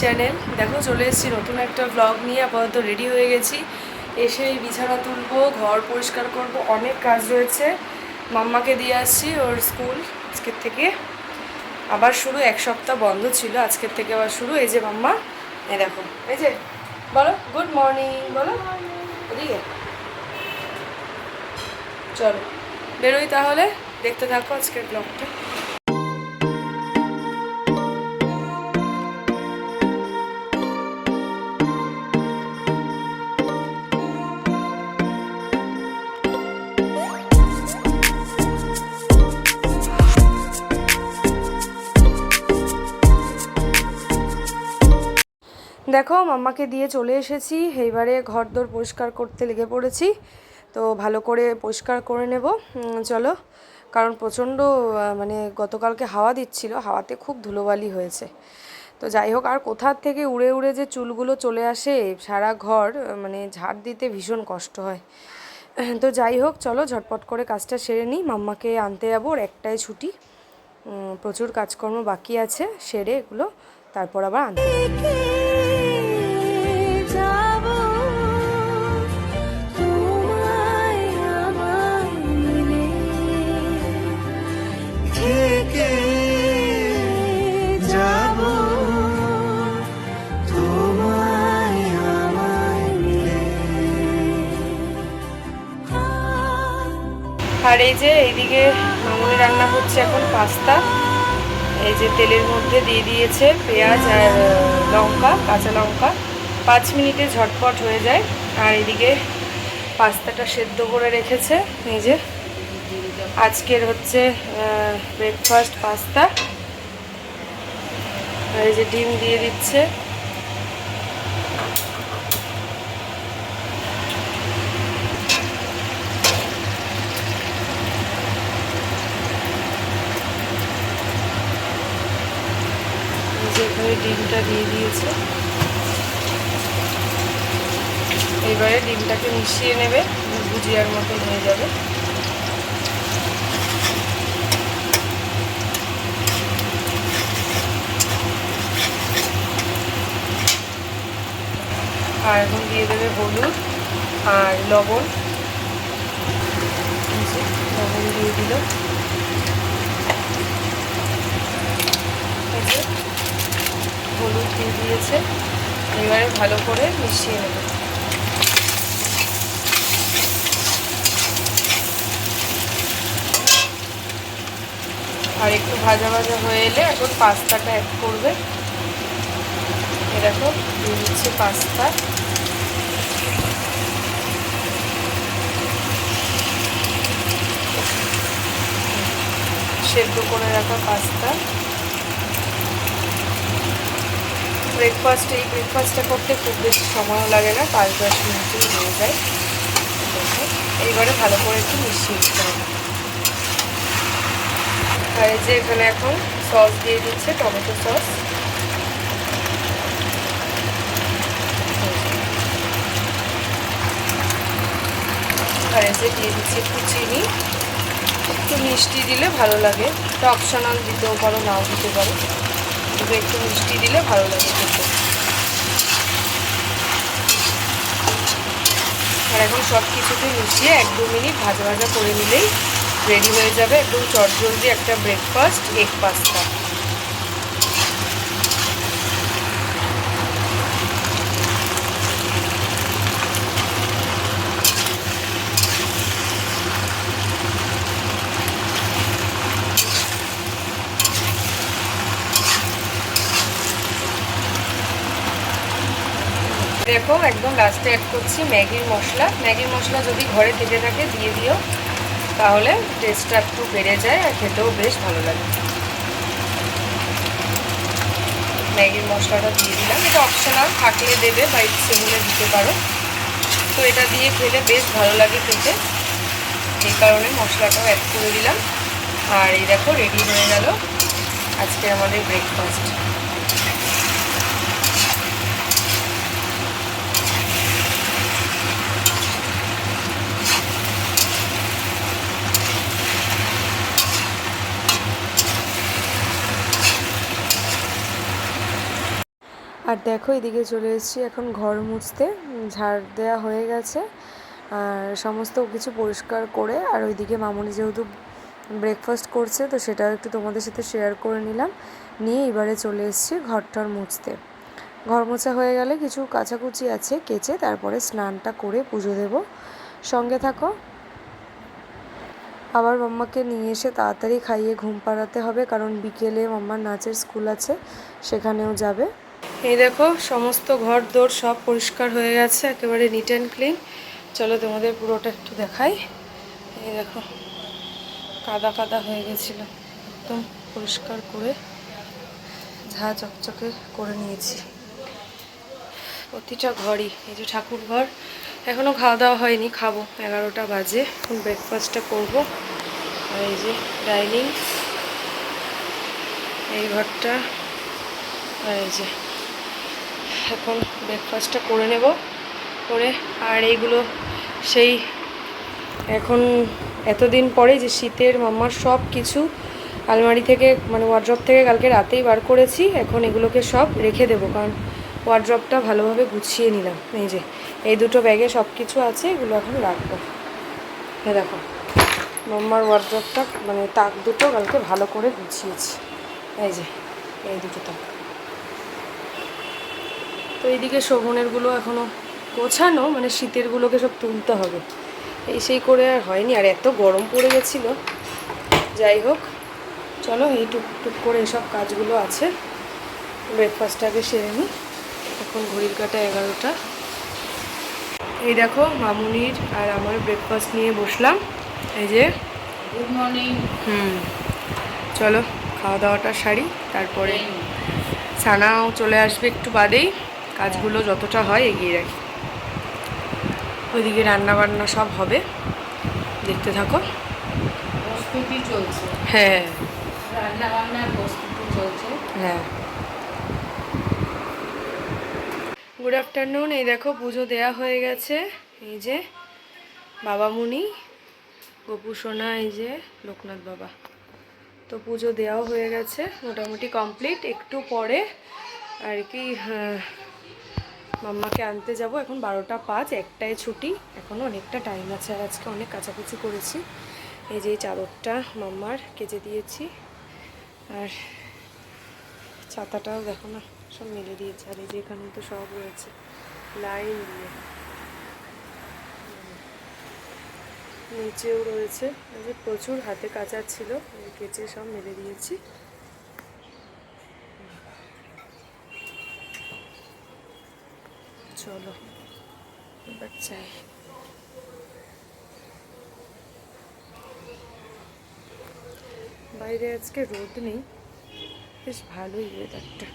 Channel দেখো, চলে এসেছি নতুন একটা ব্লগ নিয়ে। আপাতত রেডি হয়ে গেছি। এসে বিছানা তুলবো, ঘর পরিষ্কার করব, অনেক কাজ রয়েছে। মাম্মাকে দিয়ে আসছি ওর স্কুল আজকের থেকে। আবার শুরু, এক সপ্তাহ বন্ধ ছিল, আজকের থেকে আবার শুরু। এই যে মাম্মা, এই দেখো, এই যে, বলো গুড মর্নিং বলো। এদিকে। চলো, বেরোই তাহলে। দেখতে থাকো আজকের ব্লগটা দেখো, মাম্মাকে দিয়ে চলে এসেছি। এইবারে ঘর দোর পরিষ্কার করতে লেগে পড়েছি। তো ভালো করে পরিষ্কার করে নেব। চলো। কারণ প্রচণ্ড মানে গতকালকে হাওয়া দিচ্ছিল। হাওয়াতে খুব ধুলোবালি হয়েছে। তো যাই হোক, আর কোথার থেকে উড়ে উড়ে যে চুলগুলো চলে আসে সারা ঘর মানে ঝাড় দিতে ভীষণ কষ্ট হয়। তো যাই হোক, চলো ঝটপট করে কাজটা সেরে নিই। মাম্মাকে আনতে যাব ওর একটাই ছুটি। প্রচুর কাজকর্ম বাকি আছে, সেরে এগুলো, তারপর আবার আনতে আর এই যে এইদিকে মামুনি রান্না হচ্ছে এখন পাস্তা। এই যে তেলের মধ্যে দিয়ে দিয়েছে পেঁয়াজ আর লঙ্কা, কাঁচা লঙ্কা। পাঁচ মিনিটে ঝটপট হয়ে যায়। আর এদিকে পাস্তাটা সেদ্ধ করে রেখেছে নিজে আজকের হচ্ছে ব্রেকফাস্ট পাস্তা। আর এই যে ডিম দিয়ে দিচ্ছে। যে এখানে ডিমটা দিয়ে দিয়েছে। এবারে ডিমটাকে মিশিয়ে নেবে, ভুজিয়ার মতো হয়ে যাবে। আর এখন দিয়ে দেবে হলুদ আর লবণ। লবণ দিয়ে দিল। হলুদ দিয়ে দিয়েছে। এবারে ভালো করে মিশিয়ে নেবে। আর একটু ভাজা ভাজা হয়ে এলে এখন পাস্তাটা অ্যাড করবে। এরকম দিয়ে দিচ্ছে পাস্তা। সেদ্ধ করে রাখা পাস্তা। ব্রেকফাস্ট এই ব্রেকফাস্টটা করতে খুব বেশি সময়ও লাগে না, পাঁচ দশ মিনিটেই হয়ে যায়। এইবারে ভালো করে একটু মিশিয়ে দিতে হবে। যে এখানে এখন সস দিয়ে দিচ্ছে টমেটো সস আর দিয়ে দিচ্ছে একটু চিনি। একটু মিষ্টি দিলে ভালো লাগে। এটা অপশনাল দিতেও পারো, নাও দিতে পারো। কিন্তু একটু মিষ্টি দিলে ভালো লাগে খেতে আর এখন সব কিছুতে মিশিয়ে এক দু মিনিট ভাজা ভাজা করে নিলেই রেডি হয়ে যাবে। একদম চটজলদি একটা ব্রেকফাস্ট এগ পাস্তা দেখো, একদম লাস্টে অ্যাড করছি ম্যাগির মশলা। ম্যাগির মশলা যদি ঘরে থেকে থাকে, দিয়ে দিও। তাহলে টেস্টটা একটু বেড়ে যায় আর খেতেও বেশ ভালো লাগে। ম্যাগির মশলাটা দিয়ে দিলাম। এটা অপশনাল থাকলে দেবে বা ইচ্ছে দিতে পারো। তো এটা দিয়ে খেলে বেশ ভালো লাগে খেতে। এই কারণে মশলাটাও অ্যাড করে দিলাম। আর এই দেখো রেডি হয়ে গেল আজকে আমাদের ব্রেকফাস্ট আর দেখো, এদিকে চলে এসেছি এখন ঘর মুছতে। ঝাড় দেওয়া হয়ে গেছে। আর সমস্ত কিছু পরিষ্কার করে, আর ওইদিকে মামুনি যেহেতু ব্রেকফাস্ট করছে, তো সেটাও একটু তোমাদের সাথে শেয়ার করে নিলাম। নিয়ে এবারে চলে এসেছি ঘরটার মুছতে। ঘর মোছা হয়ে গেলে কিছু কাচাকুচি আছে, কেচে তারপরে স্নানটা করে পুজো দেব। সঙ্গে থাকো। আবার মাম্মাকে নিয়ে এসে তাড়াতাড়ি খাইয়ে ঘুম পাড়াতে হবে, কারণ বিকেলে মাম্মার নাচের স্কুল আছে, সেখানেও যাবে। এই দেখো, সমস্ত ঘর দোর সব পরিষ্কার হয়ে গেছে, একেবারে নিট অ্যান্ড ক্লিন চলো তোমাদের পুরোটা একটু দেখাই। এই দেখো, কাদা কাদা হয়ে গেছিল, একদম পরিষ্কার করে ঝা চকচকে করে নিয়েছি। প্রতিটা ঘরই, এই যে ঠাকুর ঘর এখনও খাওয়া দাওয়া হয়নি, খাব। এগারোটা বাজে, এখন ব্রেকফাস্টটা করব। আর এই যে ডাইনিং এই ঘরটা, আর এই যে এখন ব্রেকফাস্টটা করে নেব, করে আর এইগুলো সেই এখন এতদিন পরে যে শীতের, মাম্মার সব কিছু আলমারি থেকে মানে ওয়ার্ড্রপ থেকে কালকে রাতেই বার করেছি, এখন এগুলোকে সব রেখে দেবো, কারণ ওয়ার্ড্রপটা ভালোভাবে গুছিয়ে নিলাম। এই যে, এই দুটো ব্যাগে সব কিছু আছে, এগুলো এখন রাখব। হ্যাঁ দেখো, মাম্মার ওয়ার্ড্রপটা মানে তাক দুটো কালকে ভালো করে গুছিয়েছি। এই যে, এই দুটো তাক তো এইদিকে শোভনেরগুলো এখনও গোছানো মানে শীতেরগুলোকে সব তুলতে হবে। এই সেই করে আর হয়নি আর এত গরম পড়ে গেছিল। যাই হোক চলো এই টুকটুক করে এসব কাজগুলো আছে। ব্রেকফাস্টটাকে সেরে নিই। এখন ঘড়ির কাটা এগারোটা। এই দেখো মামুনির আর আমার ব্রেকফাস্ট নিয়ে বসলাম। এই যে গুড মর্নিং হুম চলো খাওয়া দাওয়াটা সারি। তারপরে সানাও চলে আসবে একটু বাদেই। কাজগুলো যতটা হয় এগিয়ে রাখি। ওইদিকে রান্না বান্না সব হবে দেখতে থাকো। প্রস্তুতি চলছে। হ্যাঁ। রান্না বান্নার প্রস্তুতি চলছে। হ্যাঁ। গুড আফটারনুন এই দেখো পুজো দেয়া হয়ে গেছে। এই যে বাবা মুনি গোপু সোনা এই যে লোকনাথ বাবা। তো পুজো দেওয়াও হয়ে গেছে মোটামুটি কমপ্লিট। একটু পরে আর কি হ্যাঁ, মাম্মাকে আনতে যাব। এখন বারোটা পাঁচ একটায় ছুটি। এখনও অনেকটা টাইম আছে আর আজকে অনেক কাছাকাছি করেছি। এই যে চাদরটা মাম্মার কেচে দিয়েছি। আর ছাতাটাও দেখো না, সব মেলে দিয়েছে। আর এই যে এখানে তো সব রয়েছে। লাইন দিয়ে। নিচেও রয়েছে। এই যে প্রচুর হাতে কাচা ছিল কেচে সব মেলে দিয়েছি। চলো এবার চাই বাইরে আজকে রোদ নেই বেশ ভালোই ওয়েদারটা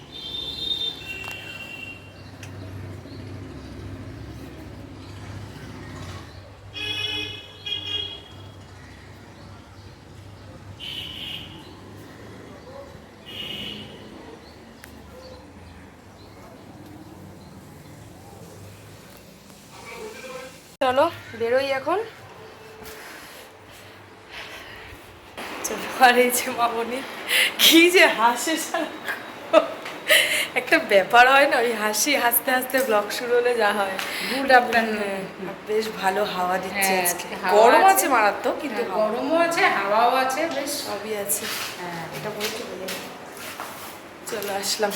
চলো বেরোই এখন। চলো আর এই যে মামনি কি যে হাসে একটা ব্যাপার হয় না ওই হাসি হাসতে হাসতে ব্লগ শুরু হলে যা হয়। গুড আফটারনুন বেশ ভালো হাওয়া দিচ্ছে হ্যাঁ, আজকে। গরম আছে। মারাত্মক কিন্তু গরমও আছে হাওয়াও আছে বেশ। সবই আছে। হ্যাঁ এটা বলে চলে চলো আসলাম।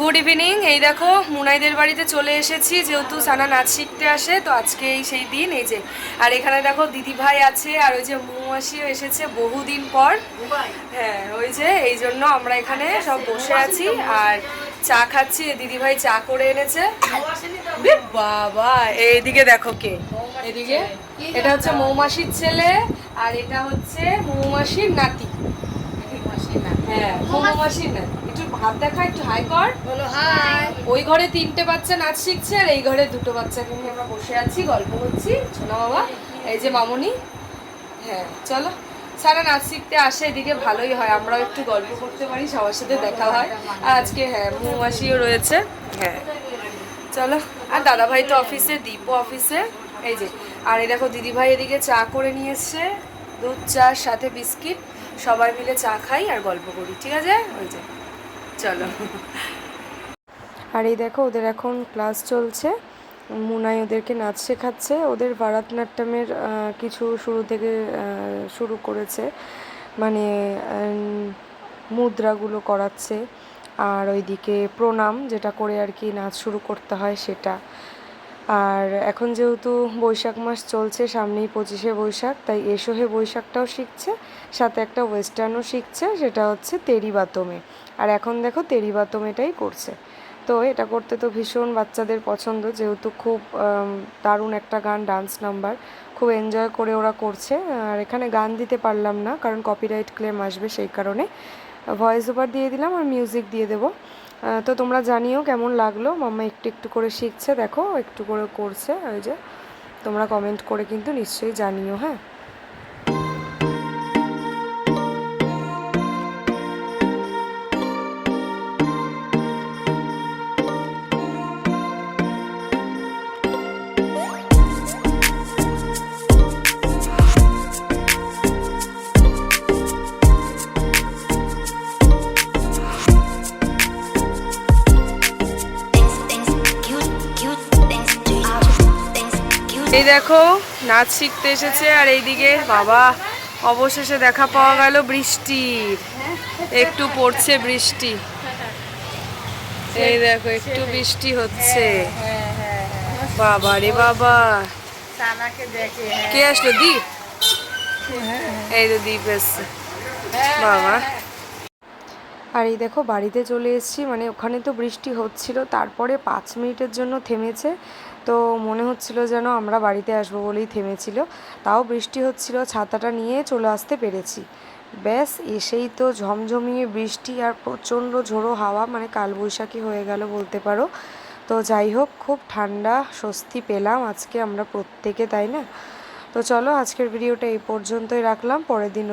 গুড ইভিনিং এই দেখো মুনাইদের বাড়িতে চলে এসেছি যেহেতু সানা নাচ শিখতে আসে তো আজকে এই সেই দিন এই যে। আর এখানে দেখো দিদি ভাই আছে আর ওই যে মৌমাসিও এসেছে বহুদিন পর। হ্যাঁ ওই যে এই জন্য আমরা এখানে সব বসে আছি আর চা খাচ্ছি দিদি ভাই চা করে এনেছে। বে বাবা এইদিকে দেখো কে। এদিকে এটা হচ্ছে মৌমাসির ছেলে আর এটা হচ্ছে মৌমাসির নাতি। হ্যাঁ নাতি একটু দেখা একটু হাই কর। বলো হাই ওই ঘরে তিনটে বাচ্চা নাচ শিখছে আর এই ঘরে দুটো বাচ্চাকে নিয়ে আমরা বসে আছি গল্প সোনা বাবা এই যে মামনি। হ্যাঁ চলো। সারা নাচ শিখতে আসে এদিকে ভালোই হয়। আমরাও একটু গল্প করতে পারি সবার সাথে দেখা হয়। আর আজকে হ্যাঁ মৌমাসিও রয়েছে। হ্যাঁ চলো। আর দাদা ভাই তো অফিসে দীপও অফিসে। এই যে আর এই দেখো দিদি ভাই এদিকে চা করে নিয়ে এসছে দুধ চার সাথে বিস্কিট। সবাই মিলে চা খাই আর গল্প করি, ঠিক আছে? ওই যে, চলো। আর এই দেখো, ওদের এখন ক্লাস চলছে। মুনাই ওদেরকে নাচ শেখাচ্ছে। ওদের ভারতনাট্যমের কিছু শুরু থেকে শুরু করেছে। মানে মুদ্রাগুলো করাচ্ছে। আর ওইদিকে প্রণাম, যেটা করে আর কি নাচ শুরু করতে হয় সেটা। আর এখন যেহেতু বৈশাখ মাস চলছে, সামনেই পঁচিশে বৈশাখ, তাই এসো হে বৈশাখটাও শিখছে, সাথে একটা ওয়েস্টার্নও শিখছে, সেটা হচ্ছে তেরি বাতমে। আর এখন দেখো তেরি বাতমেটাই করছে। তো এটা করতে তো ভীষণ বাচ্চাদের পছন্দ, যেহেতু খুব দারুণ একটা গান ডান্স নাম্বার খুব এনজয় করে ওরা করছে। আর এখানে গান দিতে পারলাম না, কারণ কপিরাইট ক্লেম আসবে সেই কারণে। ভয়েস ওভার দিয়ে দিলাম আর মিউজিক দিয়ে দেবো। তো তোমরা জানিও কেমন লাগল। মাম্মা একটু একটু করে শিখছে, দেখো, একটু করে করছে, ওই যে। তোমরা কমেন্ট করে কিন্তু নিশ্চয়ই জানিও হ্যাঁ। দেখো নাচ শিখতে এসেছে আর এইদিকে বাবা অবশেষে দেখা পাওয়া গেল বৃষ্টির একটু পড়ছে বৃষ্টি। এই দেখো একটু বৃষ্টি হচ্ছে। বাবা রে বাবা। সানাকে কে আসলো? দীপ? এই তো দীপ এসছে। বাবা। আর এই দেখো বাড়িতে চলে এসেছি মানে ওখানে তো বৃষ্টি হচ্ছিল, তারপরে পাঁচ মিনিটের জন্য থেমেছে। তো মনে হচ্ছিল যেন আমরা বাড়িতে আসব বলেই থেমেছিল। তাও বৃষ্টি হচ্ছিল, ছাতাটা নিয়ে চলে আসতে পেরেছি। ব্যাস, এসেই তো ঝমঝমিয়ে বৃষ্টি আর প্রচণ্ড ঝোড়ো হাওয়া মানে কালবৈশাখী হয়ে গেল বলতে পারো। তো যাই হোক, খুব ঠান্ডা স্বস্তি পেলাম আজকে আমরা প্রত্যেকে, তাই না? তো চলো আজকের ভিডিওটা এই পর্যন্তই রাখলাম, পরের দিন